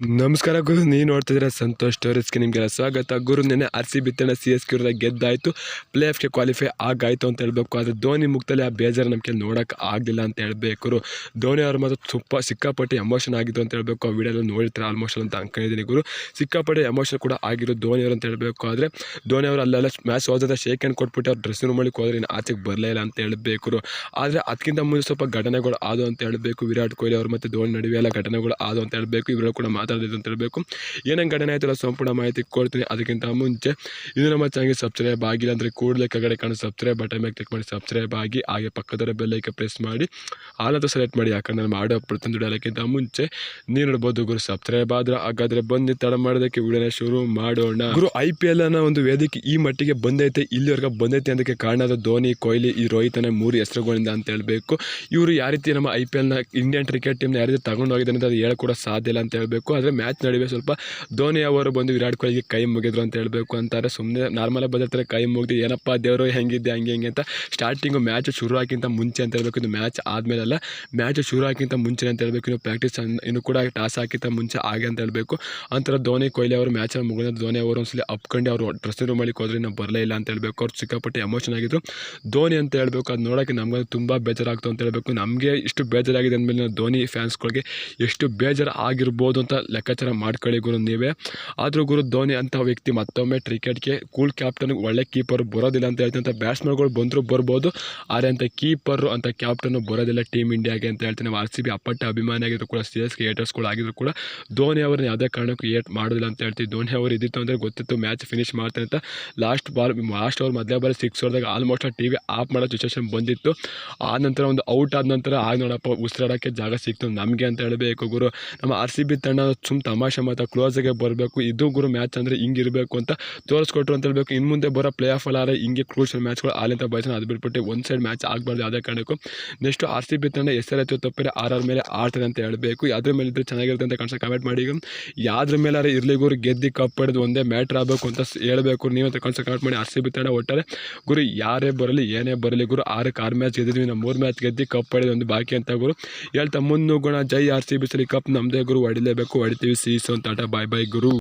ನಮಸ್ಕಾರ ಗುರು, ನೀವು ನೋಡ್ತಿದ್ರೆ ಸಂತೋಷ್ ಸ್ಟೋರೇಜ್ಗೆ ನಿಮಗೆಲ್ಲ ಸ್ವಾಗತ. ಗುರು ನೆನೆ ಆರ್ ಸಿ ಬಿತ್ತಣ ಸಿ ಎಸ್ ಕ್ಯೂರ್ದಾಗ ಗೆದ್ದಾಯಿತು. ಪ್ಲೇ ಆಫ್ಗೆ ಕ್ವಾಲಿಫೈ ಆಗಾಯಿತು ಅಂತ ಹೇಳಬೇಕು. ಆದರೆ ಧೋನಿ ಮುಕ್ತಲ್ಲಿ ಆ ಬೇಜಾರು ನಮಗೆ ನೋಡೋಕೆ ಆಗಲಿಲ್ಲ ಅಂತ ಹೇಳಬೇಕು ಧೋನಿ ಅವ್ರ ಮಾತ್ರ ತುಂಬ ಸಿಕ್ಕಾಪಟ್ಟೆ ಎಮೋಷನ್ ಆಗಿತ್ತು ಅಂತ ಹೇಳಬೇಕು. ಆ ವಿಡಿಯೋ ನೋಡಿರ್ತಾರೆ ಆಲ್ಮೋಸ್ಟ್ ಅಂತ ಅಂದ್ಕೊಂಡಿದ್ದೀನಿ ಗುರು. ಸಿಕ್ಕಾಪಟ್ಟೆ ಎಮೋಷನ್ ಕೂಡ ಆಗಿರೋ ಧೋನಿ ಅವರು ಅಂತ ಹೇಳಬೇಕು. ಆದರೆ ಧೋನಿ ಅವರು ಅಲ್ಲೆಲ್ಲ ಮ್ಯಾಚ್ ಹೋದ ಶೇಕ್ ಹ್ಯಾಂಡ್ ಕೊಟ್ಬಿಟ್ಟು ಅವ್ರು ಡ್ರೆಸ್ಸಿಂಗ್ ರೂಮಲ್ಲಿ ಹೋದ್ರೆ ಇನ್ನು ಆಚೆಗೆ ಬರಲೇ ಇಲ್ಲ ಅಂತ ಹೇಳಬೇಕು ಆದರೆ ಅದಕ್ಕಿಂತ ಮುಂದೆ ಸ್ವಲ್ಪ ಘಟನೆಗಳು ಆದವು ಅಂತ ಹೇಳಬೇಕು. ವಿರಾಟ್ ಕೊಹ್ಲಿ ಅವರು ಮತ್ತು ಧೋನಿ ನಡುವೆ ಎಲ್ಲ ಘಟನೆಗಳು ಆದವು ಅಂತ ಹೇಳಬೇಕು. ಇವರು ಕೂಡ ಮಾತಾಡಿದ್ರು ಅಂತ ಹೇಳಬೇಕು. ಏನೇನು ಘಟನೆ ಆಯ್ತಲ್ಲ ಸಂಪೂರ್ಣ ಮಾಹಿತಿ ಕೊಡ್ತೀನಿ. ಅದಕ್ಕಿಂತ ಮುಂಚೆ ಇದು ನಮ್ಮ ಚಾನಲ್ಗೆ ಸಬ್ಸ್ಕ್ರೈಬ್ ಆಗಿಲ್ಲ ಅಂದರೆ ಕೂಡಲೇ ಕಗಡೆ ಕಾಣೋ ಸಬ್ಸ್ಕ್ರೈಬ್ ಬಟನ್ ಮೇಲೆ ಕ್ಲಿಕ್ ಮಾಡಿ. ಸಬ್ಸ್ಕ್ರೈಬ್ ಆಗಿ ಹಾಗೆ ಪಕ್ಕದ ಬೆಲ್ಲೈಕೆ ಪ್ರೆಸ್ ಮಾಡಿ. ಆಲಂತ ಸೆಲೆಕ್ಟ್ ಮಾಡಿ. ಯಾಕಂದ್ರೆ ನಮ್ಮ ಮಾಡೋ ಪ್ರತಿ ವಿಡಿಯೋಕ್ಕಿಂತ ಮುಂಚೆ ನೀವು ನೋಡ್ಬೋದು ಗುರು ಸಬ್ಸ್ಕ್ರೈಬ್ ಆದ್ರೆ ಹಾಗಾದರೆ ಬಂದು ತಡ ಮಾಡೋದಕ್ಕೆ ವಿಡಿಯೋನ ಶುರು ಮಾಡೋಣ. ಗುರು ಐ ಪಿ ಎಲ್ ಅನ್ನೋ ಒಂದು ವೇದಿಕೆ ಈ ಮಟ್ಟಿಗೆ ಬಂದೈತೆ, ಇಲ್ಲಿವರೆಗೆ ಬಂದೈತೆ ಅದಕ್ಕೆ ಕಾರಣ ಅದು ಧೋನಿ, ಕೊಹ್ಲಿ, ಈ ರೋಹಿತನ ಮೂರು ಹೆಸರುಗಳಿಂದ ಅಂತ ಹೇಳಬೇಕು. ಇವರು ಯಾವ ರೀತಿ ನಮ್ಮ ಐ ಪಿ ಎಲ್ನ ಇಂಡಿಯನ್ ಕ್ರಿಕೆಟ್ ಟೀಮ್ನ ಯಾವ ರೀತಿ ತಗೊಂಡು ಹೋಗಿದ್ದಾನೆ ಅಂತ ಅದು ಹೇಳಕ್ ಕೂಡ ಸಾಧ್ಯ ಇಲ್ಲ ಅಂತ ಹೇಳಬೇಕು. ಆದರೆ ಮ್ಯಾಚ್ ನಡುವೆ ಸ್ವಲ್ಪ ಧೋನಿ ಅವರು ಬಂದು ವಿರಾಟ್ ಕೊಹ್ಲಿಗೆ ಕೈ ಮುಗಿದ್ರು ಅಂತ ಹೇಳಬೇಕು ಅಂತಾರೆ. ಸುಮ್ಮನೆ ನಾರ್ಮಲಾಗಿ ಬದಲಾಗ್ತಾರೆ ಕೈ ಮುಗಿದು ಏನಪ್ಪ ದೇವರು ಹೆಂಗಿದ್ದೆ ಹಂಗೆ ಹಿಂಗೆ ಅಂತ ಸ್ಟಾರ್ಟಿಂಗು ಮ್ಯಾಚ್ ಶುರು ಆಗಿಂತ ಮುಂಚೆ ಅಂತ ಹೇಳಬೇಕು. ಇದು ಮ್ಯಾಚ್ ಆದಮೇಲೆಲ್ಲ ಮ್ಯಾಚ್ ಶುರು ಆಗಿಂತ ಮುಂಚೆ ಅಂತ ಹೇಳಬೇಕು. ಇನ್ನು ಪ್ರಾಕ್ಟೀಸ್ ಇನ್ನು ಕೂಡ ಟಾಸ್ ಹಾಕಿಂತ ಮುಂಚೆ ಆಗಿ ಅಂತ ಹೇಳಬೇಕು. ಅಂತರ ಧೋನಿ, ಕೊಹ್ಲಿ ಅವರು ಮ್ಯಾಚ್ ಮುಗಿದ ಧೋನಿ ಅವರು ಒಂದ್ಸಲಿ ಅಪ್ಕೊಂಡು ಅವರು ಡ್ರೆಸ್ಸಿಂಗ್ ರೂಮಲ್ಲಿ ಹೋದ್ರೆ ನಾವು ಬರಲೇ ಇಲ್ಲ ಅಂತ ಹೇಳಬೇಕು. ಅವ್ರು ಸಿಕ್ಕಾಪಟ್ಟೆ ಎಮೋಷನ್ ಆಗಿದ್ರು. ಧೋನಿ ಅಂತ ಹೇಳಬೇಕು, ಅದು ನೋಡೋಕೆ ನಮ್ಗೆ ತುಂಬ ಬೇಜಾರಾಗ್ತು ಅಂತ ಹೇಳಬೇಕು. ನಮಗೆ ಇಷ್ಟು ಬೇಜಾರಾಗಿದೆ ಅಂದಮೇಲೆ ನಾವು ಧೋನಿ ಫ್ಯಾನ್ಸ್ಗಳಿಗೆ ಎಷ್ಟು ಬೇಜಾರು ಆಗಿರ್ಬೋದು ಅಂತ ಲೆಕ್ಕಾಚಾರ ಮಾಡ್ಕೊಳ್ಳಿ ಗುರು ನೀವೇ. ಆದರೂ ಗುರು ಧೋನಿ ಅಂತ ವ್ಯಕ್ತಿ ಮತ್ತೊಮ್ಮೆ ಕ್ರಿಕೆಟ್ಗೆ ಕೂಲ್ ಕ್ಯಾಪ್ಟನ್ ಒಳ್ಳೆ ಕೀಪರ್ ಬರೋದಿಲ್ಲ ಅಂತ ಹೇಳ್ತಂಥ ಬ್ಯಾಟ್ಸ್ಮನ್ಗಳು ಬಂದರೂ ಬರ್ಬೋದು. ಆದರೆ ಅಂತ ಕೀಪರು ಅಂತ ಕ್ಯಾಪ್ಟನ್ನು ಬರೋದಿಲ್ಲ ಟೀಮ್ ಇಂಡಿಯಾಗೆ ಅಂತ ಹೇಳ್ತೀನಿ. ಆರ್ ಸಿ ಬಿ ಅಪ್ಪಟ್ಟ ಅಭಿಮಾನಿ ಆಗಿದ್ರು ಕೂಡ ಸಿ ಎಸ್ ಕ್ರಿಯೇಟರ್ಸ್ಗಳು ಕೂಡ, ಧೋನಿ ಅವ್ರನ್ನ ಯಾವುದೇ ಕಾರಣಕ್ಕೂ ಏಟ್ ಮಾಡೋದಿಲ್ಲ ಅಂತ ಹೇಳ್ತೀವಿ. ಧೋನಿ ಅವರು ಇದ್ದಿತ್ತು ಅಂದರೆ ಗೊತ್ತಿತ್ತು ಮ್ಯಾಚ್ ಫಿನಿಶ್ ಮಾಡ್ತಾರೆ ಅಂತ. ಲಾಸ್ಟ್ ಬಾಲ್ ಲಾಸ್ಟ್ ಓವರ್ ಮೊದಲೇ ಬಾರಿ ಸಿಕ್ಸ್ ಹೊಡೆದಾಗ ಆಲ್ಮೋಸ್ಟ್ ಆ ಟಿ ವಿ ಆಫ್ ಮಾಡೋ ಸಿಚುವೇಶನ್ ಬಂದಿತ್ತು. ಆ ನಂತರ ಒಂದು ಔಟ್ ಆದ ನಂತರ, ಆಗ ನೋಡಪ್ಪ ಉಸಿರಾಡೋಕ್ಕೆ ಜಾಗ ಸಿಕ್ತು ನಮಗೆ ಅಂತ ಹೇಳಬೇಕು ಗುರು. ನಮ್ಮ ಆರ್ ಸಿ ಬಿ ತಂಡ ಸುಮ್ ತಮಾಷೆ ಮಾತ್ರ ಕ್ಲೋಸಾಗೆ ಬರಬೇಕು, ಇದು ಗುರು ಮ್ಯಾಚ್ ಅಂದರೆ ಹಿಂಗಿರಬೇಕು ಅಂತ ತೋರಿಸ್ಕೊಟ್ರು ಅಂತ ಹೇಳ್ಬೇಕು. ಇನ್ನು ಮುಂದೆ ಬರೋ ಪ್ಲೇ ಆಫ್ ಅಲ್ಲಾರೆ ಹಿಂಗೆ ಕ್ರೂಷಲ್ ಮ್ಯಾಚ್ಗಳು ಆಲಿಂತ ಬಯಸೋಣ ಅದು ಬಿಟ್ಬಿಟ್ಟು ಒಂದು ಸೈಡ್ ಮ್ಯಾಚ್ ಆಗಬಾರ್ದು ಯಾವುದೇ ಕಾರಣಕ್ಕೂ. ನೆಕ್ಸ್ಟ್ ಆರ್ ಸಿ ಬಿ ತಂಡ ಹೆಸರಾಯ್ತು ತಪ್ಪಿದ್ರೆ ಆರ್ ಮೇಲೆ ಆಡ್ತಾರೆ ಅಂತ ಹೇಳಬೇಕು. ಯಾವ್ದ್ರ ಮೇಲೆ ಇದ್ರೆ ಚೆನ್ನಾಗಿರುತ್ತೆ ಅಂತ ಕನ್ಸ ಕಮೆಂಟ್ ಮಾಡಿ. ಯಾವ್ದ್ರ ಮೇಲೆ ಇರಲಿ ಗುರು, ಗೆದ್ದಿ ಕಪ್ ಹಿಡಿದು ಒಂದೇ ಮ್ಯಾಟ್ರ್ ಆಗಬೇಕು ಅಂತ ಹೇಳಬೇಕು. ನೀವು ಅಂತ ಕನ್ಸ ಕಮೆಂಟ್ ಮಾಡಿ. ಆರ್ ಸಿ ಬಿ ತಂಡ ಒಟ್ಟಾರೆ, ಗುರು ಯಾರೇ ಬರಲಿ, ಏನೇ ಬರಲಿ ಗುರು, ಆರು ಮ್ಯಾಚ್ ಗೆದ್ದಿದ್ವಿ ನಾವು ಮೂರು ಮ್ಯಾಚ್ ಗೆದ್ದು ಕಪ್ ಪಡೆದು ಒಂದು ಬಾಕಿ ಅಂತ ಗುರು. ಹೇಳ್ತಾ ಗುಣ ಜೈ ಆರ್ ಸಿ ಬಿ ಸರಿ ಕಪ್ ನಮ್ಮದೇ ಗುರು ಹೊಡಿಲೇಬೇಕು Corey, Tio Season, Tata Bye Bye Guru.